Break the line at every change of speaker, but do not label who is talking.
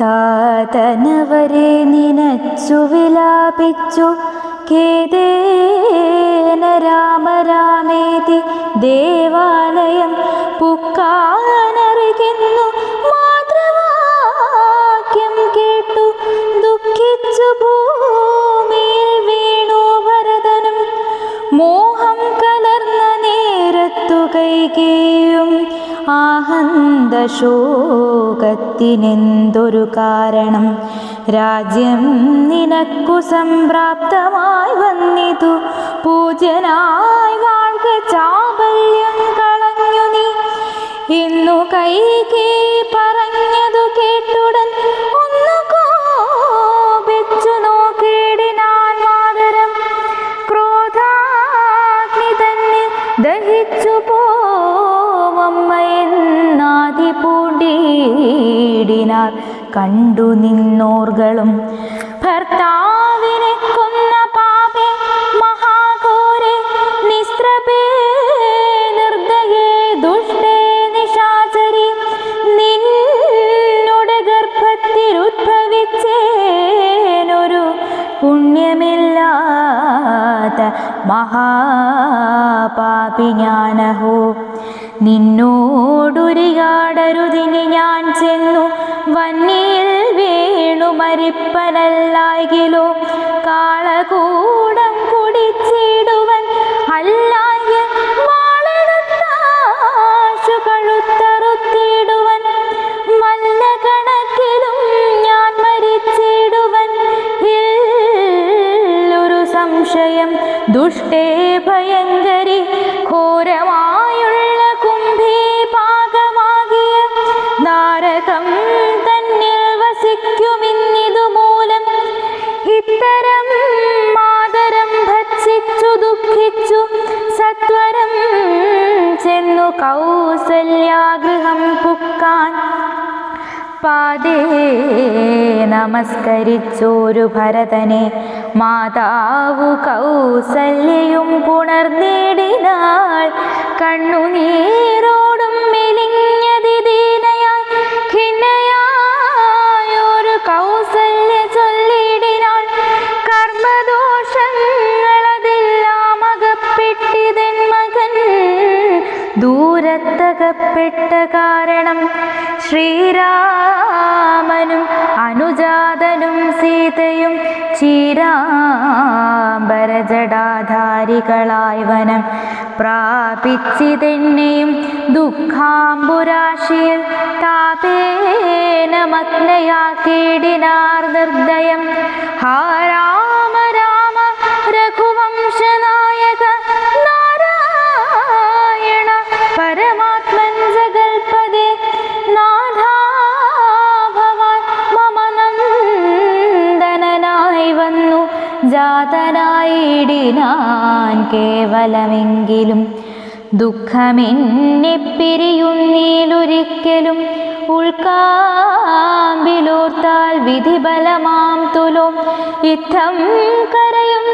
താതനവരെ നിനച്ചു വിലാപിച്ചു. കേതേന രാമ രാമേതി ആഹന്ത ശോകത്തിനെന്തൊരു കാരണം? രാജ്യം നിനക്കു സംപ്രാപ്തമായി വന്നിതു. പൂജനായി വാഴ്ക ചാബല്യം കളഞ്ഞു നീ. ഇന്നു കൈകേ പൂണ്ടിയിടിനാർ കണ്ടു നിന്നോർകളും ഭർത്താവിനെ പുണ്യമില്ലാത്ത മഹാപാപി ഞാനഹോ നിന്നോടുരിയാടരുതിന് ഞാൻ ചെന്നു. വന്നിയിൽ വീണു മരിപ്പനല്ലായിലോ കാളകൂടം ഭയങ്കരി ഘോരമായുള്ള കുംഭീ പാകമാകിയ നാരകം തന്നിൽ വസിക്കുമിന്നിതു മൂലം ഇത്തരം മാതരം ഭക്ഷിച്ചു ദുഃഖിച്ചു സത്വരം ചെന്നു കൗസല്യാഗൃഹം പുക്കാൻ. പാതേ നമസ്കരിച്ചോരു ഭരതനെ. മാതാവു കൗസല്യയും പുണർന്നിടിനാൾ കണ്ണുനീരോടും മെലിഞ്ഞതി ദീനയായി ഖിന്നയായൊരു കൗസല്യ ചൊല്ലിടിനാൾ കർമ്മദോഷങ്ങളതെല്ലാം അകപ്പെട്ടിതൻ മകൻ. ദൂരത്തകപ്പെട്ട കാരണം ശ്രീരാമനും അനുജാതനും സീതയും ചീരാംബരജടാധാരികളായി വനം പ്രാപിച്ചിതെന്നെയും ദുഃഖാംബുരാശിയിൽ താപേന കീടിനാർ നിർദ്ദയം. ഹാ ജാതനായിടിനാൻ കേവലമെങ്കിലും ദുഃഖമെന്നെ പിരിയുന്നീലൊരിക്കലും ഉൾക്കാമ്പിലോർത്താൽ വിധിബലമാം തുലോ. യുദ്ധം കരയുന്ന